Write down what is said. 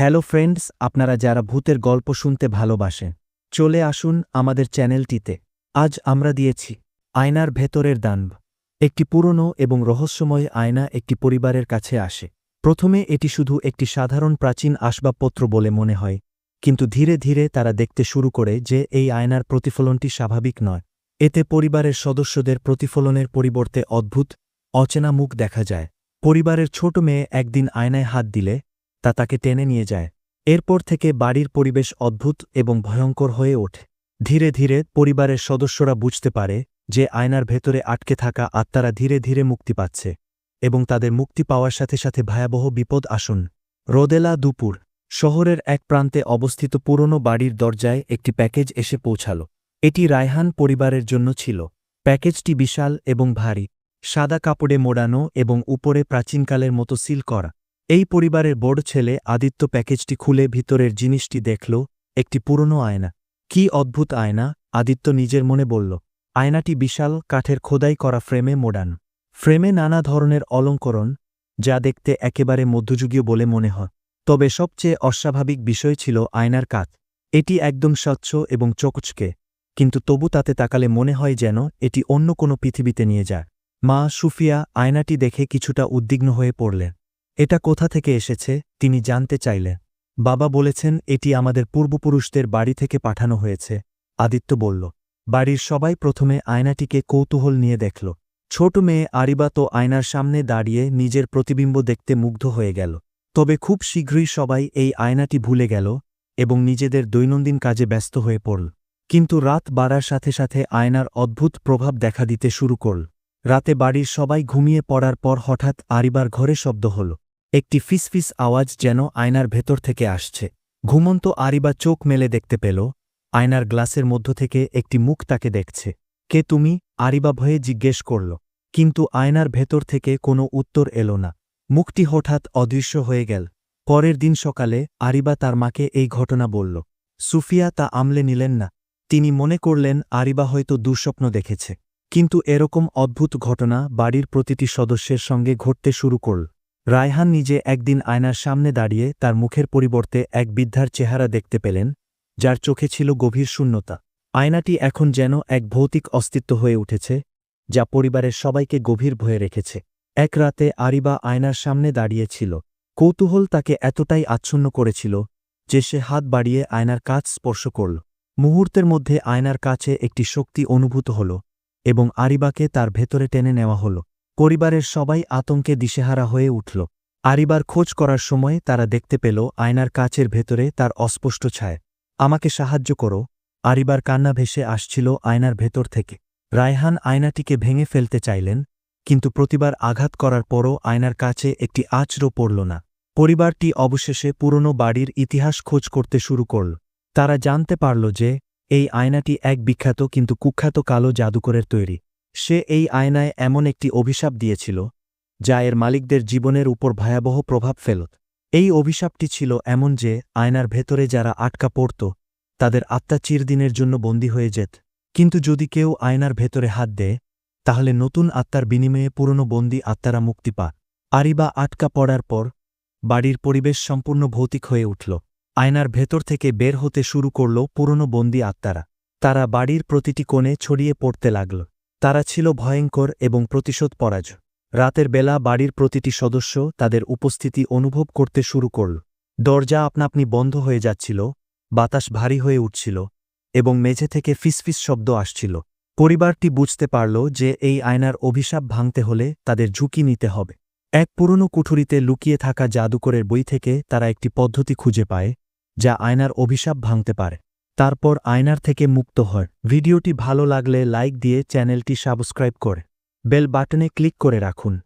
Hello friends, আপনারা যারা ভূতের গল্প শুনতে ভালোবাসেন চলে আসুন আমাদের চ্যানেলটিতে। আজ আমরা দিয়েছি আয়নার ভেতরের দানব। একটি পুরনো এবং রহস্যময় আয়না একটি পরিবারের কাছে আসে। প্রথমে এটি শুধু একটি সাধারণ প্রাচীন আসবাবপত্র বলে মনে হয়, কিন্তু ধীরে ধীরে তারা দেখতে শুরু করে যে এই আয়নার প্রতিফলনটি স্বাভাবিক নয়। এতে পরিবারের সদস্যদের প্রতিফলনের পরিবর্তে অদ্ভুত, অচেনা মুখ দেখা যায়। পরিবারের ছোট মেয়ে একদিন আয়নায় হাত দিলে তা তাকে টেনে নিয়ে যায়। এরপর থেকে বাড়ির পরিবেশ অদ্ভুত এবং ভয়ঙ্কর হয়ে ওঠে। ধীরে ধীরে পরিবারের সদস্যরা বুঝতে পারে যে আয়নার ভেতরে আটকে থাকা আত্মারা ধীরে ধীরে মুক্তি পাচ্ছে এবং তাদের মুক্তি পাওয়ার সাথে সাথে ভয়াবহ বিপদ আসুন। রোদেলা দুপুর। শহরের এক প্রান্তে অবস্থিত পুরনো বাড়ির দরজায় একটি প্যাকেজ এসে পৌঁছাল। এটি রায়হান পরিবারের জন্য ছিল। প্যাকেজটি বিশাল এবং ভারী। সাদা কাপড়ে মোড়ানো এবং উপরে প্রাচীনকালের মতো সিল করা। এই পরিবারের বড় ছেলে আদিত্য প্যাকেজটি খুলে ভিতরের জিনিসটি দেখল, একটি পুরনো আয়না। কি অদ্ভুত আয়না, আদিত্য নিজের মনে বলল। আয়নাটি বিশাল, কাঠের খোদাই করা ফ্রেমে মোড়ানো ফ্রেমে নানা ধরনের অলঙ্করণ, যা দেখতে একেবারে মধ্যযুগীয় বলে মনে হয়। তবে সবচেয়ে অস্বাভাবিক বিষয় ছিল আয়নার কাজ এটি একদম স্বচ্ছ এবং চকচকে, কিন্তু তবু তাতে তাকালে মনে হয় যেন এটি অন্য কোনো পৃথিবীতে নিয়ে যায়। মা সুফিয়া আয়নাটি দেখে কিছুটা উদ্বিগ্ন হয়ে পড়লেন। এটা কোথা থেকে এসেছে, তিনি জানতে চাইলেন বাবা বলেছেন, এটি আমাদের পূর্বপুরুষদের বাড়ি থেকে পাঠানো হয়েছে। আদিত্য বলল, বাড়ির সবাই প্রথমে আয়নাটিকে কৌতূহল নিয়ে দেখল। ছোট মেয়ে আরিবা তো আয়নার সামনে দাঁড়িয়ে নিজের প্রতিবিম্ব দেখতে মুগ্ধ হয়ে গেল। তবে খুব শীঘ্রই সবাই এই আয়নাটি ভুলে গেল এবং নিজেদের দৈনন্দিন কাজে ব্যস্ত হয়ে পড়ল। কিন্তু রাত বাড়ার সাথে সাথে আয়নার অদ্ভুত প্রভাব দেখা দিতে শুরু করল। রাতে বাড়ির সবাই ঘুমিয়ে পড়ার পর হঠাৎ আরিবার ঘরে শব্দ হল। একটি ফিসফিস আওয়াজ যেন আয়নার ভেতর থেকে আসছে। ঘুমন্ত আরিবা চোখ মেলে দেখতে পেল, আয়নার গ্লাসের মধ্য থেকে একটি মুখ তাকে দেখছে। কে তুমি? আরিবা ভয়ে জিজ্ঞেস করল। কিন্তু আয়নার ভেতর থেকে কোনো উত্তর এলো না। মুখটি হঠাৎ অদৃশ্য হয়ে গেল। পরের দিন সকালে আরিবা তার মাকে এই ঘটনা বলল, সুফিয়া তা আমলে নিলেন না। তিনি মনে করলেন আরিবা হয়তো দুঃস্বপ্ন দেখেছে। কিন্তু এরকম অদ্ভুত ঘটনা বাড়ির প্রতিটি সদস্যের সঙ্গে ঘটতে শুরু করল। রায়হান নিজে একদিন আয়নার সামনে দাঁড়িয়ে তার মুখের পরিবর্তে এক বৃদ্ধার চেহারা দেখতে পেলেন, যার চোখে ছিল গভীর শূন্যতা। আয়নাটি এখন যেন এক ভৌতিক অস্তিত্ব হয়ে উঠেছে, যা পরিবারের সবাইকে গভীর ভয়ে রেখেছে। এক রাতে আরিবা আয়নার সামনে দাঁড়িয়েছিল। কৌতূহল তাকে এতটাই আচ্ছন্ন করেছিল যে সে হাত বাড়িয়ে আয়নার কাজ স্পর্শ করল। মুহূর্তের মধ্যে আয়নার কাছে একটি শক্তি অনুভূত হল এবং আরিবাকে তার ভেতরে টেনে নেওয়া হল। পরিবারের সবাই আতঙ্কে দিশেহারা হয়ে উঠল। আরিবার খোঁজ করার সময় তারা দেখতে পেল আয়নার কাচের ভেতরে তার অস্পষ্ট ছায়। আমাকে সাহায্য করো। আরিবার কান্না ভেসে আসছিল আয়নার ভেতর থেকে। রায়হান আয়নাটিকে ভেঙে ফেলতে চাইলেন, কিন্তু প্রতিবার আঘাত করার পরও আয়নার কাছে একটি আঁচড়ও পড়ল না। পরিবারটি অবশেষে পুরনো বাড়ির ইতিহাস খোঁজ করতে শুরু করল। তারা জানতে পারল যে, এই আয়নাটি এক বিখ্যাত কিন্তু কুখ্যাত কালো জাদুকরের তৈরি। সে এই আয়নায় এমন একটি অভিশাপ দিয়েছিল, যা এর মালিকদের জীবনের উপর ভয়াবহ প্রভাব ফেলত। এই অভিশাপটি ছিল এমন যে, আয়নার ভেতরে যারা আটকা পড়ত, তাদের আত্মা চিরদিনের জন্য বন্দী হয়ে যেত। কিন্তু যদি কেউ আয়নার ভেতরে হাত দেয়, তাহলে নতুন আত্মার বিনিময়ে পুরনো বন্দী আত্মারা মুক্তি পা আরিবা আটকা পড়ার পর, বাড়ির পরিবেশ সম্পূর্ণ ভৌতিক হয়ে উঠল। আয়নার ভেতর থেকে বের হতে শুরু করল পুরনো বন্দী আত্মারা। তারা বাড়ির প্রতিটি কোণে ছড়িয়ে পড়তে লাগল। তারা ছিল ভয়ঙ্কর এবং প্রতিশোধ পরাজ রাতের বেলা বাড়ির প্রতিটি সদস্য তাদের উপস্থিতি অনুভব করতে শুরু করল। দরজা আপনাপনি বন্ধ হয়ে যাচ্ছিল, বাতাস ভারী হয়ে উঠছিল, এবং মেঝে থেকে ফিসফিস শব্দ আসছিল। পরিবারটি বুঝতে পারল যে এই আয়নার অভিশাপ ভাঙতে হলে তাদের ঝুঁকি নিতে হবে। এক পুরনো কুঠুরিতে লুকিয়ে থাকা জাদুকরের বই থেকে তারা একটি পদ্ধতি খুঁজে পায়, যা আয়নার অভিশাপ ভাঙতে পারে। তারপর আয়নার থেকে মুক্ত হয়। ভিডিওটি ভালো লাগলে লাইক দিয়ে চ্যানেলটি সাবস্ক্রাইব করে। বেল বাটনে ক্লিক করে রাখুন।